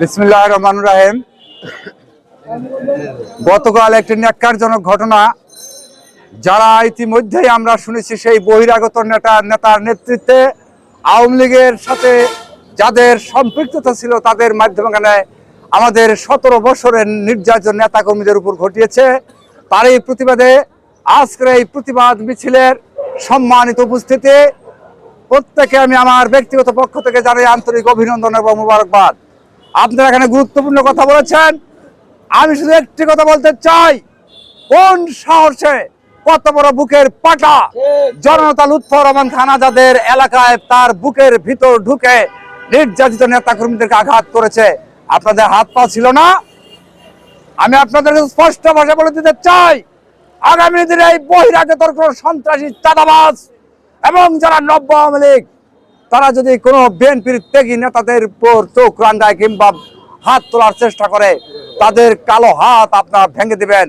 বিসমিল্লাহ রহমান রাহেম। গতকাল একটি ন্যাক্কারজনক ঘটনা, যারা ইতিমধ্যেই আমরা শুনেছি সেই বহিরাগত নেতা, নেতার নেতৃত্বে আওয়ামী লীগের সাথে যাদের সম্পৃক্ততা ছিল তাদের মাধ্যমে আমাদের সতেরো বছরের নির্যাতন নেতা কর্মীদের উপর ঘটিয়েছে। তার এই প্রতিবাদে আজকের এই প্রতিবাদ মিছিলের সম্মানিত উপস্থিতি। প্রত্যেকে আমি আমার ব্যক্তিগত পক্ষ থেকে জানাই আন্তরিক অভিনন্দন এবং মোবারকবাদ। আপনারা এখানে গুরুত্বপূর্ণ কথা বলেছেন। আমি শুধু একটি কথা বলতে চাই, কোন সাহসে কত বড় বুকের পাটা? জনতা লুৎফর রহমান খান আজাদের এলাকায় তার বুকের ভিতর ঢুকে নির্যাতিত নেতা কর্মীদেরকে আঘাত করেছে। আপনাদের হাত পা ছিল না? আমি আপনাদের স্পষ্ট ভাষা বলে দিতে চাই, আগামী দিনে এই বহিরাগতর কোন সন্ত্রাসী চাঁদাবাজ এবং যারা নব্য আওয়ামী লীগ তারা যদি কোনো বিএনপির ত্যাগী নেতাদের উপর চোখ রাঙ্গায় কিংবা হাত তোলার চেষ্টা করে তাদের কালো হাত আপনারা ভেঙে দিবেন।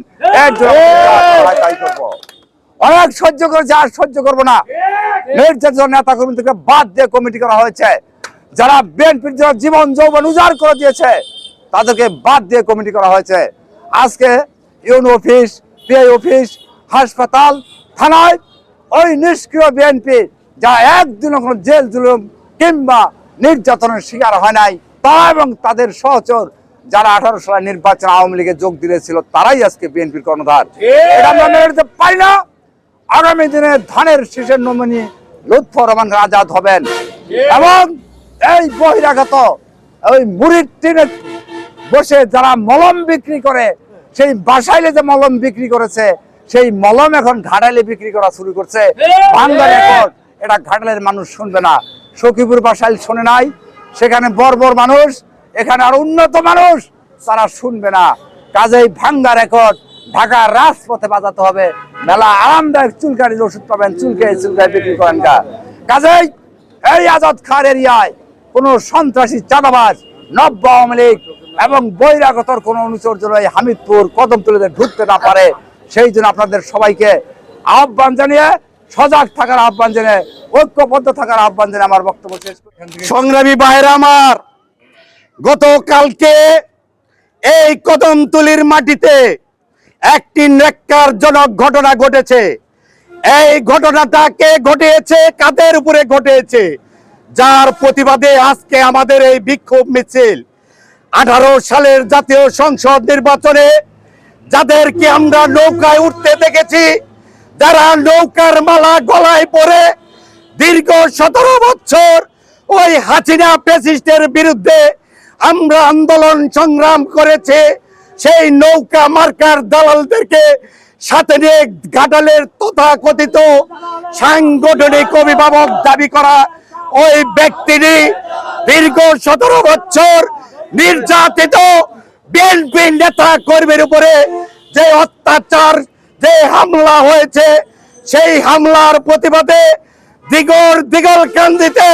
জন্য। অনেক সহ্য করেছে আর সহ্য করব না। নির্যাতন নেতা কর্মীদেরকে বাদ দিয়ে কমিটি করা হয়েছে। যারা বিএনপির যারা জীবন যৌবন উজাড় করে দিয়েছে তাদেরকে বাদ দিয়ে কমিটি করা হয়েছে। আজকে ইউন অফিস পিআই অফিস হাসপাতাল থানায় ওই নিষ্ক্রিয় বিএনপি যা একদিনও কোনো জেল জুলুম কিংবা নির্যাতনের শিকার হয় নাই তারা এবং তাদের সহচর যারা আঠারো সালের নির্বাচন আওয়ামী লীগে যোগ দিয়েছিল তারাই আজকে বিএনপির কর্ণধার। এটা আমরা মেনে নিতে পারি না। আগামী দিনে ধানের শীষের নমিনি লুৎফর রহমান আজাদ হবেন। এবং এই বহিরাগত ওই মুড়ির টিনে বসে যারা মলম বিক্রি করে সেই বাসাইলে যে মলম বিক্রি করেছে সেই মলম এখন ঘাটালে বিক্রি করা শুরু করছে। বাংলার এখন এটা ঘাটালের মানুষ শুনবে না। সখীপুর বাসাইল শোনে নাই, সেখানে বর্বর মানুষ, এখানে আর উন্নত মানুষ, তারা শুনবে না। কাজেই ভাঙ্গা রেকর্ড ঢাকার রাজপথে বাজাতে হবে। মেলা আরামদায়ক চুলকারির ওষুধ পাবেন চুলকে চুলকায় বিক্রি করেন গা। কাজেই এই আজাদ খার এরিয়ায় কোন সন্ত্রাসী চাঁদাবাজ, নব্য আওয়ামী লীগ এবং বহিরাগতর কোন অনুচর যেন এই হামিদপুর কদম তুলে ঢুকতে না পারে, সেই জন্য আপনাদের সবাইকে আহ্বান জানিয়ে সজাগ থাকার আহ্বান জানিয়ে ঐক্যবদ্ধ থাকার আহ্বান জানিয়ে আমার বক্তব্য শেষ সংগ্রামী ভাইরা আমার গতকালকে এই কদমতুলির মাটিতে একটি নেককারজনক ঘটনা ঘটেছে। এই ঘটনাটা কে ঘটিয়েছে কাদের উপরে ঘটেছে যার প্রতিবাদে আজকে আমাদের এই বিক্ষোভ মিছিল। আঠারো সালের জাতীয় সংসদ নির্বাচনে যাদেরকে আমরা নৌকায় উঠতে দেখেছি যারা নৌকার মালা গলায় পরে দীর্ঘ সতেরো বছর ওই হাসিনা প্রেসিস্টের বিরুদ্ধে আমরা আন্দোলন সংগ্রাম করেছে, সেই নৌকা মার্কার দালালদেরকে সাথে নিয়ে ঘাটালের তথাকথিত সাংগঠনিক অভিভাবক দাবি করা ওই ব্যক্তিটি দীর্ঘ সতেরো বছর নির্যাতিত বিএনপি নেতা কর্মীর উপরে যে অত্যাচার যে হামলা হয়েছে, সেই হামলার প্রতিবাদে দিগর দিগল কান্দিতে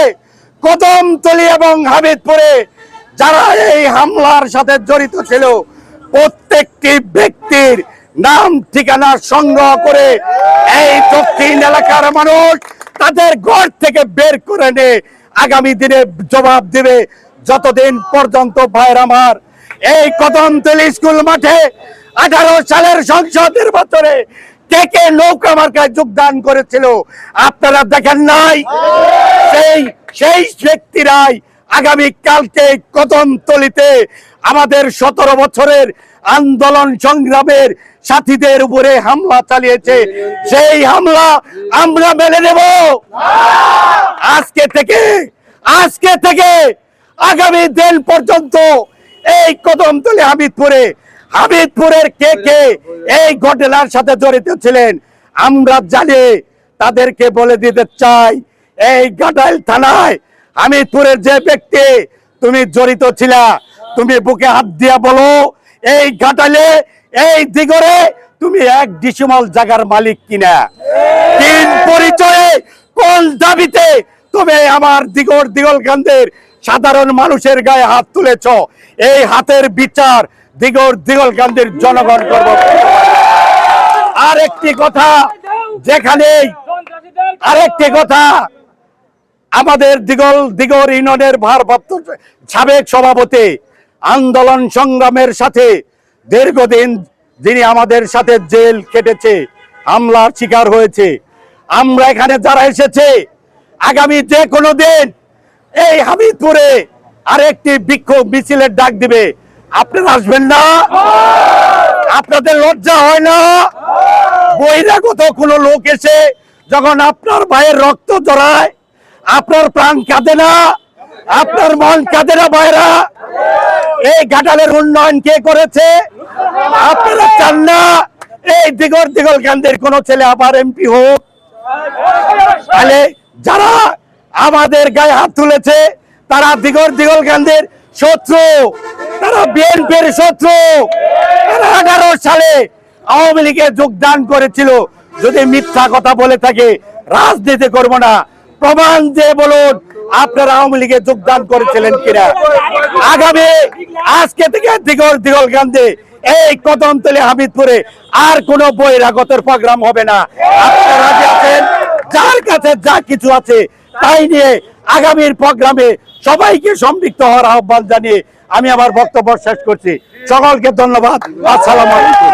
কদমতলি এবং হামিদপুরে যারা এই হামলার সাথে জড়িত ছিল, প্রত্যেকটি ব্যক্তির নাম, ঠিকানা সংগ্রহ করে এই দক্ষিণ এলাকার মানুষ তাদের ঘর থেকে বের করে নে আগামী দিনে জবাব দিবে। যতদিন পর্যন্ত ভাইয়ের আমার এই কদমতলি স্কুল মাঠে আঠারো সালের সংসদ নির্বাচনে থেকে নৌকা মার্কায় যোগদান করেছিল, আপনারা দেখেন নাই? সেই সেই ব্যক্তিরাই আগামী কালকে কদমতলিতে আমাদের সতেরো বছরের আন্দোলন সংগ্রামের সাথীদের উপরে হামলা চালিয়েছে। সেই হামলা আমরা মেনে নেব। আজকে থেকে আজকে থেকে আগামী দিন পর্যন্ত এই কদমতলি হামিদপুরে হামিদপুরের কে কে এই ঘটনার সাথে জড়িত ছিলেন, আমরা জানি, তাদেরকে বলে দিতে চাই, এই গাটাইল থানায় হামিদপুরের যে ব্যক্তি, তুমি জড়িত ছিলা, তুমি বুকে হাত দিয়া বলো, এই ঘাটালে এই দিগরে তুমি এক ডিসিমল জায়গার মালিক কিনা? তিন পরিচয়ে কোন দাবিতে তুমি আমার দিগর দিগল কান্দের সাধারণ মানুষের গায়ে হাত তুলেছ? এই হাতের বিচার দিগর দিগল কান্দের জনগণ করব। আর একটি কথা যেখানে আরেকটি কথা, আমাদের দিগল দিগর ইউনিয়নের ভারপ্রাপ্ত সাবেক সভাপতি আন্দোলন সংগ্রামের সাথে দীর্ঘদিন যিনি আমাদের সাথে জেল কেটেছে, হামলার শিকার হয়েছে, আমরা এখানে যারা এসেছে, আগামী যে কোনো দিন এই হামিদপুরে আরেকটি বিক্ষোভ মিছিলের ডাক দিবে। আপনারা আসবেন না? আপনাদের লজ্জা হয় না? বহিরাগত কোনো লোক এসে যখন আপনার ভাইয়ের রক্ত জড়ায়, আপনার প্রাণ কাঁদে না? আপনার মন কাঁদে না ভাইরা এই ঘাটালের উন্নয়ন কে করেছে? আপনারা চান না এই দিগর দিগল কান্দের কোন ছেলে আবার এমপি হোক? তাহলে যারা আমাদের গায়ে হাত তুলেছে, তারা দিগর দিগল কান্দের শত্রু। তারা বিএনপির শত্রু। তারা আঠারো সালে আওয়ামী লীগে যোগদান করেছিল। যদি মিথ্যা কথা বলে থাকে, রাজনীতি করব না। প্রমাণ দিয়ে বলুন, আপনারা আওয়ামী লীগে যোগদান করেছিলেন কিনা? আগামী, আজকে থেকে দিগর দিগল কান্দে এই কদমতলি হামিদপুরে আর কোন বহিরাগতের প্রোগ্রাম হবে না। আপনারা রাজি আছেন? যার কাছে যা কিছু আছে, তাই নিয়ে আগামীর প্রোগ্রামে সবাইকে সম্পৃক্ত হওয়ার আহ্বান জানিয়ে আমি আমার বক্তব্য শেষ করছি। সকলকে ধন্যবাদ। আসসালাম আলাইকুম।